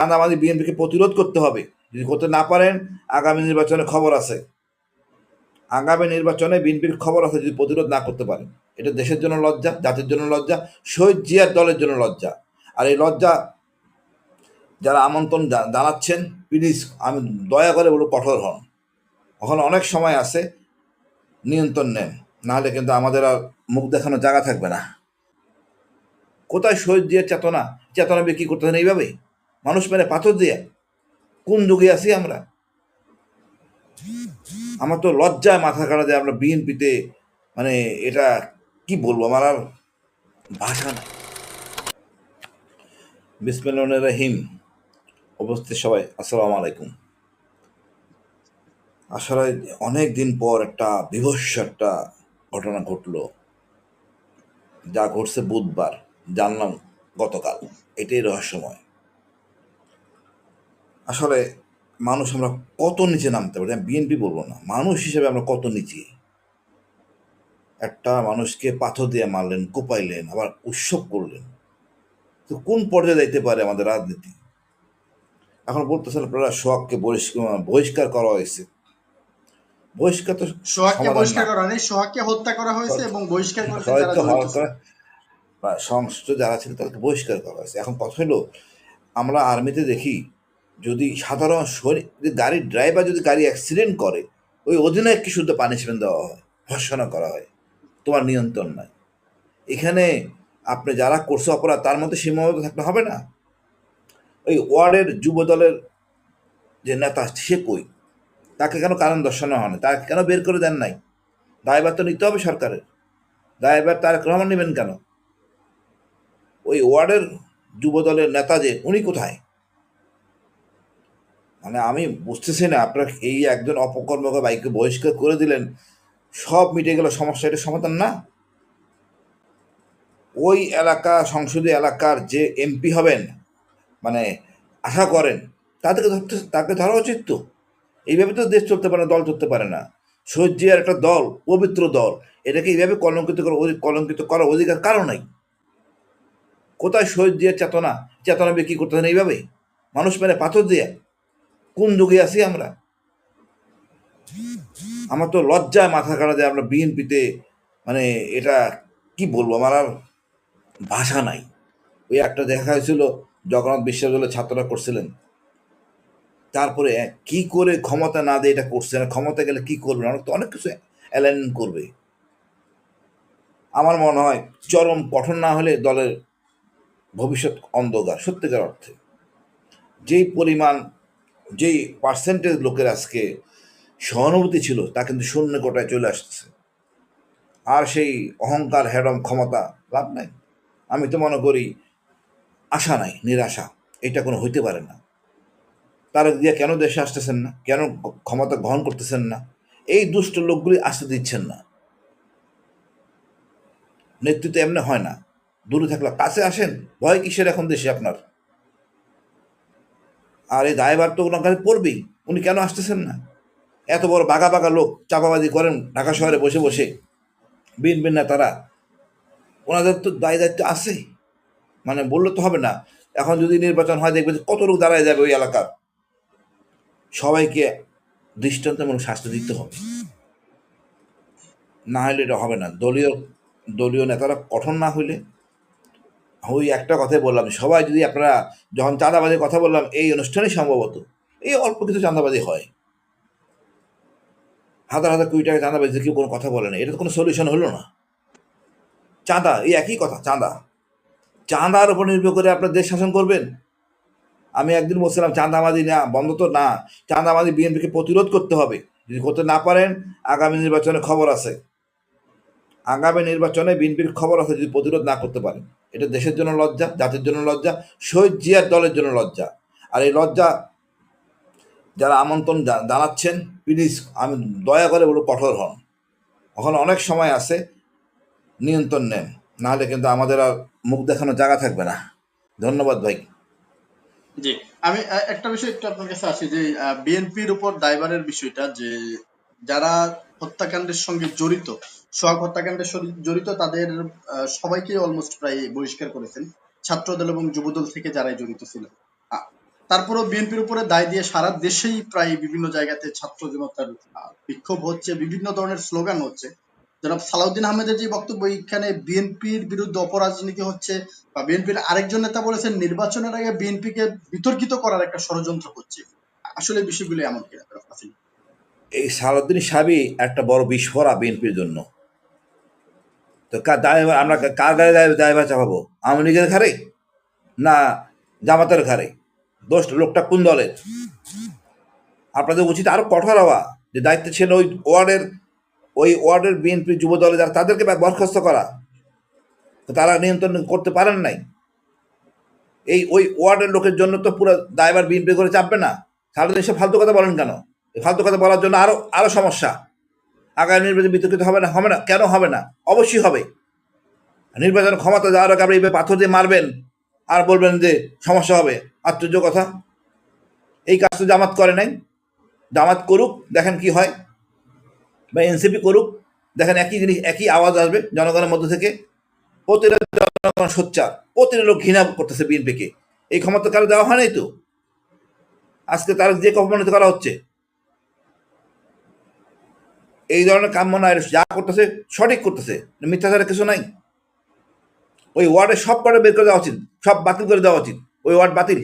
আমাদের বিএনপিকে প্রতিরোধ করতে হবে। যদি করতে না পারেন, আগামী নির্বাচনে খবর আছে। আগামী নির্বাচনে বিএনপির খবর আছে যদি প্রতিরোধ না করতে পারেন। এটা দেশের জন্য লজ্জা, জাতির জন্য লজ্জা, শহীদ জিয়ার দলের জন্য লজ্জা। আর এই লজ্জা যারা আমন্ত্রণ জানাচ্ছেন, প্লিজ আমি দয়া করে বলব কঠোর হন। এখন অনেক সময় আছে, নিয়ন্ত্রণ নেন। নাহলে কিন্তু আমাদের আর মুখ দেখানোর জায়গা থাকবে না। কোথায় শহীদ জিয়ার চেতনা? চেতনা বিক্রি করতে হয় এইভাবে? মানুষ মেরে পাথর দিয়ে, কোন যুগে আছি আমরা? আমার তো লজ্জায় মাথা কাটা যায় আমরা বিএনপিতে মানে এটা কি বলব, আমার আর ভাষা নাই। বিসমিল্লাহ রহিম। উপস্থিত সবাই, আসসালামু আলাইকুম। আসলে অনেক দিন পর একটা বিভৎস একটা ঘটনা ঘটলো। যা ঘটছে বুধবার, জানলাম গতকাল, এটাই রহস্যময়। আসলে মানুষ আমরা কত নিচে নামতে পারি আমি বিএনপি বলব না মানুষ হিসেবে আমরা কত নিচে। একটা মানুষকে পাথর দিয়ে মারলেন কোপাইলেন আবার উৎসব করলেন। তো কোন পর্যায়ে যাইতে পারে আমাদের রাজনীতি? এখন বলতেছেন আপনারা সোহাগকে বহিষ্কার বহিষ্কার করা হয়েছে। বহিষ্কার তো সোহাগকে বহিষ্কার করা হয়নি সোহাগকে হত্যা করা হয়েছে এবং বহিষ্কার সংশ্লিষ্ট যারা ছিল তাদেরকে বহিষ্কার করা হয়েছে। এখন কথা হলো আমরা আর্মিতে দেখি যদি সাধারণ যদি গাড়ির ড্রাইভার যদি গাড়ি অ্যাক্সিডেন্ট করে, ওই অধিনায়ককে শুদ্ধ পানিশমেন্ট দেওয়া হয়? ভর্সনা করা হয়। তোমার নিয়ন্ত্রণ নাই। এখানে আপনি যারা করছে অপরাধ, তার মধ্যে সীমাবদ্ধ থাকলে হবে না। ওই ওয়ার্ডের যুব দলের যে নেতা, সে কই? তাকে কেন কারণ দর্শানো হয় না? তাকে কেন বের করে দেন নাই? দায়ভার তো নিতে হবে সরকারের। দায়ভার তার রহমান নেবেন কেন? ওই ওয়ার্ডের যুব দলের নেতা যে, উনি কোথায়? মানে আমি বুঝতেছি না, আপনার এই একজন অপকর্মকে বাইকে বহিষ্কার করে দিলেন, সব মিটে গেল, সমস্যা এটা সমাধান না? ওই এলাকা, সংসদীয় এলাকার যে এমপি হবেন মানে আশা করেন, তাদেরকে ধরতে, তাকে ধরা উচিত তো। এইভাবে তো দেশ চলতে পারে না, দল চলতে পারে না। সজ্জিয়ার একটা দল, পবিত্র দল, এটাকে এইভাবে কলঙ্কিত করা কলঙ্কিত করার অধিকার কারও নাই। কোথায় শহীদ জিয়ার চেতনা? চেতনা বিক্রি করতে হয় এইভাবে? মানুষ মেরে পাথর দিয়ে। কোন যুগে আছি আমরা? আমার তো লজ্জায় মাথা কাটা যায় আমরা বিএনপিতে মানে এটা কি বলব, আমার আর ভাষা নাই। ওই একটা দেখা হয়েছিল, জগন্নাথ বিশ্ববিদ্যালয়ের ছাত্ররা করছিলেন। তারপরে কি করে ক্ষমতা না দিয়ে এটা করছে, না ক্ষমতা গেলে কি করবে অনেক তো অনেক কিছু অ্যালাইনমেন্ট করবে। আমার মনে হয় চরম কঠোর না হলে দলের ভবিষ্যৎ অন্ধকার, সত্যিকার অর্থে। যেই পরিমাণ যেই পার্সেন্টেজ লোকের আজকে সহানুভূতি ছিল, তা কিন্তু শূন্য কোটায় চলে আসতেছে। আর সেই অহংকার হেডম ক্ষমতা লাভ নাই। আমি তো মনে করি, আশা নাই, নিরাশা, এটা কোনো হইতে পারে না। তারা দিয়ে কেন দেশে আসতেছেন না? কেন ক্ষমতা গ্রহণ করতেছেন না? এই দুষ্ট লোকগুলি আসতে দিচ্ছেন না। নেতৃত্ব এমনি হয় না। দূরে থাকলে কাছে আসেন, ভয় কিসের এখন দেশে আপনার? আর এই দায়ভার তো ওনার কাছে পড়বেই। উনি কেন আসতেছেন না? এত বড় বাঘা বাঘা লোক চাপাবাজি করেন ঢাকা শহরে বসে বসে। বিন না তারা। ওনাদের তো দায় দায়িত্ব আছে। মানে বললে তো হবে না। এখন যদি নির্বাচন হয় দেখবে কত লোক দাঁড়ায় যাবে ওই এলাকার। সবাইকে দৃষ্টান্তমূলক শাস্তি দিতে হবে। না হলে এটা হবে না। দলীয় দলীয় নেতারা কঠোর না হইলে ওই একটা কথাই বললাম, সবাই যদি আপনারা যখন চাঁদাবাজির কথা বললাম, এই অনুষ্ঠানে সম্ভবত। এই অল্প কিছু চাঁদাবাজি হয়। হাজার হাজার কোটি টাকা চাঁদাবাজি, কেউ কোনো কথা বলে না। এটা তো কোনো সলিউশন হলো না। চাঁদা, এই একই কথা, চাঁদা। চাঁদার উপর নির্ভর করে আপনার দেশ শাসন করবেন। আমি একদিন বলছিলাম, চাঁদাবাজি না, বন্ধ তো না। চাঁদাবাজি বিএনপিকে প্রতিরোধ করতে হবে। যদি করতে না পারেন, আগামী নির্বাচনে খবর আছে। আগামী নির্বাচনে বিএনপির খবর আছে, যদি প্রতিরোধ না করতে পারেন। এটা দেশের জন্য লজ্জা, জাতির জন্য লজ্জা, শহীদ জিয়ার দলের জন্য লজ্জা। আর এই লজ্জা যারা আমন্ত্রণ জানাচ্ছেন প্লিজ আমি দয়া করে বলব কঠোর হন। ওখানে অনেক সময় আছে, নিয়ন্ত্রণ নেন। নাহলে কিন্তু আমাদের আর মুখ দেখানোর জায়গা থাকবে না। ধন্যবাদ ভাই। জি, আমি একটা বিষয় একটু আপনার কাছে আসি যে বিএনপির উপর দায়ভারের বিষয়টা যে, যারা হত্যাকাণ্ডের সঙ্গে জড়িত সোহাগ হত্যাকাণ্ডের সঙ্গে জড়িত তাদের সবাইকে অলমোস্ট প্রায় বহিষ্কার করেছেন। ছাত্রদল এবং যুবদল থেকে যারাই জড়িত ছিল। তারপরেও বিএনপির উপরে দায় দিয়ে সারা দেশেই প্রায় বিভিন্ন জায়গাতে ছাত্র জনতার বিক্ষোভ হচ্ছে, বিভিন্ন ধরনের স্লোগান হচ্ছে। জনাব সালাউদ্দিন আহমেদের যে বক্তব্য এখানে বিএনপির বিরুদ্ধে অপরাজনীতি হচ্ছে বা বিএনপির আরেকজন নেতা বলেছেন, নির্বাচনের আগে বিএনপিকে বিতর্কিত করার একটা ষড়যন্ত্র হচ্ছে। আসলে বিষয়গুলো এমন কিনা এই সালাউদ্দিন সাহেবই একটা বড় বিস্ফোরা বিএনপির জন্য। তো দায় আমরা কার গায়ে দায় দায়ভার চাপাবো? আওয়ামী লীগের ঘাড়ে? না জামাতের ঘাড়ে? দোষ লোকটা কোন দলের? আপনাদের উচিত আরও কঠোর হওয়া। যে দায়িত্ব ছিল ওই ওয়ার্ডের ওই ওয়ার্ডের বিএনপি যুব দলে যারা তাদেরকে বরখাস্ত করা। তারা নিয়ন্ত্রণ করতে পারেন নাই। এই ওই ওয়ার্ডের লোকের জন্য তো পুরো দায়বার বিএনপি করে চাপবে না। সারাদিন সে ফালতু কথা বলেন কেন? ফালতু কথা বলার জন্য আরও আরও সমস্যা। আগামী নির্বাচন বিতর্কিত হবে না হবে না। কেন হবে না? অবশ্যই হবে। নির্বাচন ক্ষমতা যাওয়ার আগে আপনি পাথর দিয়ে মারবেন আর বলবেন যে সমস্যা হবে। আশ্চর্য কথা। এই কাজ তো জামাত করে নাই। জামাত করুক, দেখেন কি হয়। বা এনসিপি করুক, দেখেন একই জিনিস, একই আওয়াজ আসবে জনগণের মধ্যে থেকে। প্রতিটা জনগণ সোচ্চার, প্রতিটা লোক ঘৃণা করতেছে বিএনপিকে। এই ক্ষমতা কারও দেওয়া হয় নাই তো? আজকে তার যে অপমানিত করা হচ্ছে এই ধরনের কাম্য এরা যা করতেছে, সঠিক করতেছে। মিথ্যাচারের কিছু নাই। ওই ওয়ার্ডে সব কটা বের করে দেওয়া উচিত। সব বাতিল করে দেওয়া উচিত। ওই ওয়ার্ড বাতিল।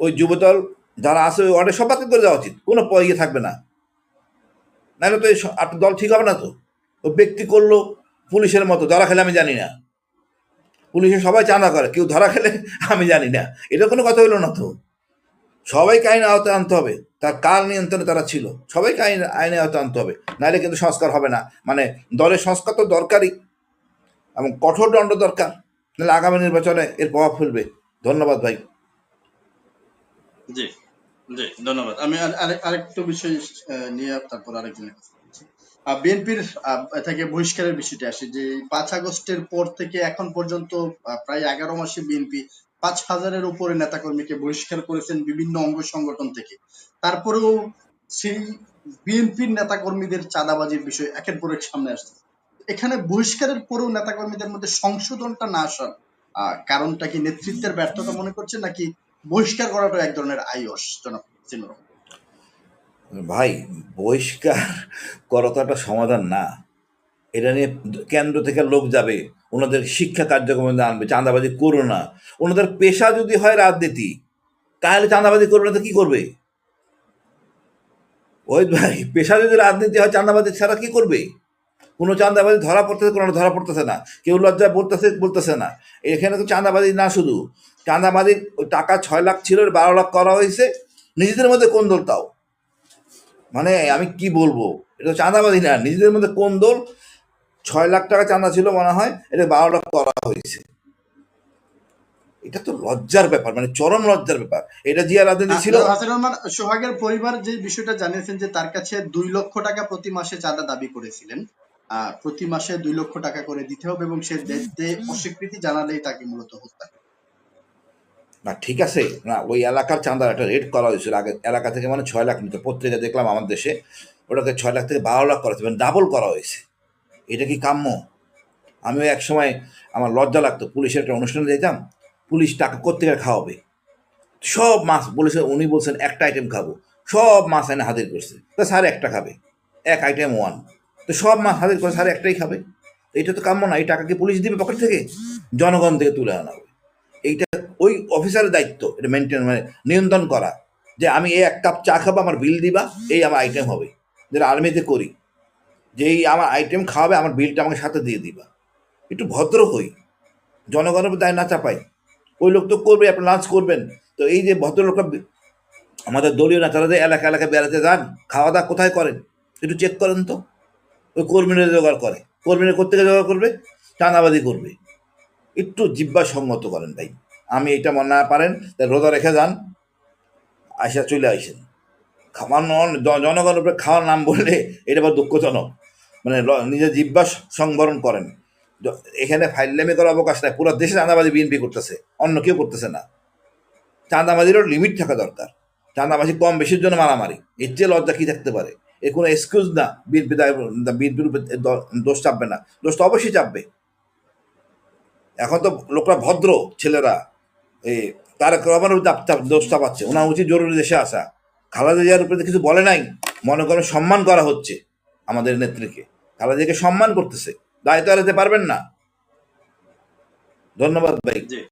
ওই যুবদল যারা আছে, ওই ওয়ার্ডে সব বাতিল করে দেওয়া উচিত। কোনো ইয়ে থাকবে না। নাহলে তো এই আপনার দল ঠিক হবে না তো। ও ব্যক্তি করল পুলিশের মতো, ধরা খেলে আমি জানি না। পুলিশে সবাই চাঁদা করে, কেউ ধরা খেলে আমি জানি না। এটা কোনো কথা হইল না তো। সবাইকে আইনে আওতায় আনতে হবে। তার কার নিয়ন্ত্রণে তারা ছিল? সবাইকে আইনে আইনে আওতায় আনতে হবে। নাহলে কিন্তু সংস্কার হবে না। মানে দলের সংস্কার তো দরকারই এবং কঠোর দণ্ড দরকার। নাহলে আগামী নির্বাচনে এর প্রভাব ফেলবে। ধন্যবাদ ভাই। জি জি, ধন্যবাদ। আমি আরেক- আরেকটু বিষয় নিয়ে তারপর আরেকজনের বলছি। বিএনপির থেকে বহিষ্কারের বিষয়টা আসে যে, পাঁচ আগস্টের পর থেকে এখন পর্যন্ত প্রায় এগারো মাসে বিএনপি পাঁচ হাজারের উপরে নেতাকর্মীকে বহিষ্কার করেছেন বিভিন্ন অঙ্গ সংগঠন থেকে। তারপরেও সেই বিএনপির নেতাকর্মীদের চাঁদাবাজির বিষয় একের পর এক সামনে আসছে। এখানে বহিষ্কারের পরেও নেতাকর্মীদের মধ্যে সংশোধনটা না আসার কারণটা কি নেতৃত্বের ব্যর্থতা মনে করছেন নাকি বহিষ্কার করাটা এক ধরনের আইস জনাব ভাই, বহিষ্কার করা তো একটা সমাধান না। এটা নিয়ে কেন্দ্র থেকে লোক যাবে, ওনাদের শিক্ষা কার্যক্রমে আনবে, চাঁদাবাজি করো না। ওনাদের পেশা যদি হয় রাজনীতি, তাহলে চাঁদাবাজি করবে না তো কি করবে? ওই ভাই, পেশা যদি রাজনীতি হয় চাঁদাবাজি ছাড়া কি করবে? কোনো চাঁদাবাজি ধরা পড়তেছে, কোনো ধরা পড়তেছে না। কেউ লজ্জা বলতেছে বলতেছে না। এখানে তো চাঁদাবাজি না শুধু। চাঁদাবাজির টাকা ছয় লাখ ছিল, বারো লাখ করা হয়েছে। নিজেদের মধ্যে কোন দল তাও? মানে আমি কি বলব? এটা চাঁদাবাজি না। নিজেদের মধ্যে কোন দল ছয় লাখ টাকা চাঁদা ছিল মনে হয় এটা বারো লাখ করা হয়েছে। এটা তো লজ্জার ব্যাপার মানে চরম লজ্জার ব্যাপার। এটা জিয়া রাজনীতি ছিল হাসান রহমান সোহাগের পরিবার যে বিষয়টা জানিয়েছেন যে তার কাছে দুই লক্ষ টাকা প্রতি মাসে চাঁদা দাবি করেছিলেন। প্রতি মাসে দুই লক্ষ টাকা করে দিতে হবে এবং সে দিতে অস্বীকৃতি জানালেই তাকে মূলত হত্যা না ঠিক আছে। না ওই এলাকার চাঁদার একটা রেট করা হয়েছিল আগে। এলাকা থেকে মানে ছয় লাখ নিত পত্রিকা দেখলাম আমার দেশে ওটাকে ছয় লাখ থেকে বারো লাখ করা হয়েছে মানে ডাবল করা হয়েছে। এটা কি কাম্য? আমিও এক সময় আমার লজ্জা লাগতো, পুলিশের একটা অনুষ্ঠানে যেতাম, পুলিশ টাকা কোথেকে খাওয়াবে? সব মাছ বলেছে, উনি বলছেন, একটা আইটেম খাব। সব মাছ এনে হাজির করছে। তা স্যার একটা খাবে, এক আইটেম ওয়ান তো সব মাছ হাজির করে স্যার একটাই খাবে? এটা তো কাম্য না, এই টাকা কি পুলিশ দিবে পকেট থেকে? জনগণ থেকে তুলে আনা হবে। এইটা ওই অফিসারের দায়িত্ব, এটা মেনটেন মানে নিয়ন্ত্রণ করা। যে আমি এই এক কাপ চা খাব, আমার বিল দিবা, এই আমার আইটেম হবে। যেটা আর্মিতে করি। যে এই আমার আইটেম খাওয়াবে, আমার বিলটা আমাকে সাথে দিয়ে দিবা। একটু ভদ্র হই। জনগণের দায় না চাপাই। ওই লোক তো করবে, আপনি লাঞ্চ করবেন। তো এই যে ভদ্রলোকরা আমাদের দলীয় নেতারা যে এলাকা এলাকা বেড়াতে যান, খাওয়া দাওয়া কোথায় করেন? একটু চেক করেন তো। ওই কর্মীরা জোগাড় করে। কর্মীরা কোথেকে জোগাড় করবে? চাঁদাবাদি করবে। একটু জিব্বা সঙ্গত করেন ভাই। আমি এটা মনে না পারেন তাই রোজা রেখে যান। আইসা চলে আইসেন। খাওয়ার ন- জ- জনগণের উপরে খাওয়ার নাম বললে এটা আবার দুঃখজনক। মানে নিজের জিব্বা সংবরণ করেন। এখানে ফাইল্লামি করার অবকাশ নাই, পুরো দেশে চাঁদাবাজি বিএনপি করতেছে, অন্য কেউ করতেছে না। চাঁদাবাজিরও লিমিট থাকা দরকার। চাঁদাবাজি কম বেশির জন্য মারামারি, এর চেয়ে লজ্জা কি থাকতে পারে? এ কোনো এক্সকিউজ না, বিএনপি বিএনপির উপরে দোষ চাপবে না। দোষ তো অবশ্যই চাপবে। এখন তো লোকরা ভদ্র ছেলেরা এই তারেক রহমানের দোষ চাপাচ্ছে। ওনার উচিত জরুরি দেশে আসা। খালেদা জিয়ার উপরে কিছু বলে নাই। মনে করেন সম্মান করা হচ্ছে আমাদের নেত্রীকে। খালেদা জিয়াকে সম্মান করতেছে। দায়িত্ব এড়াতে পারবেন না। ধন্যবাদ ভাই।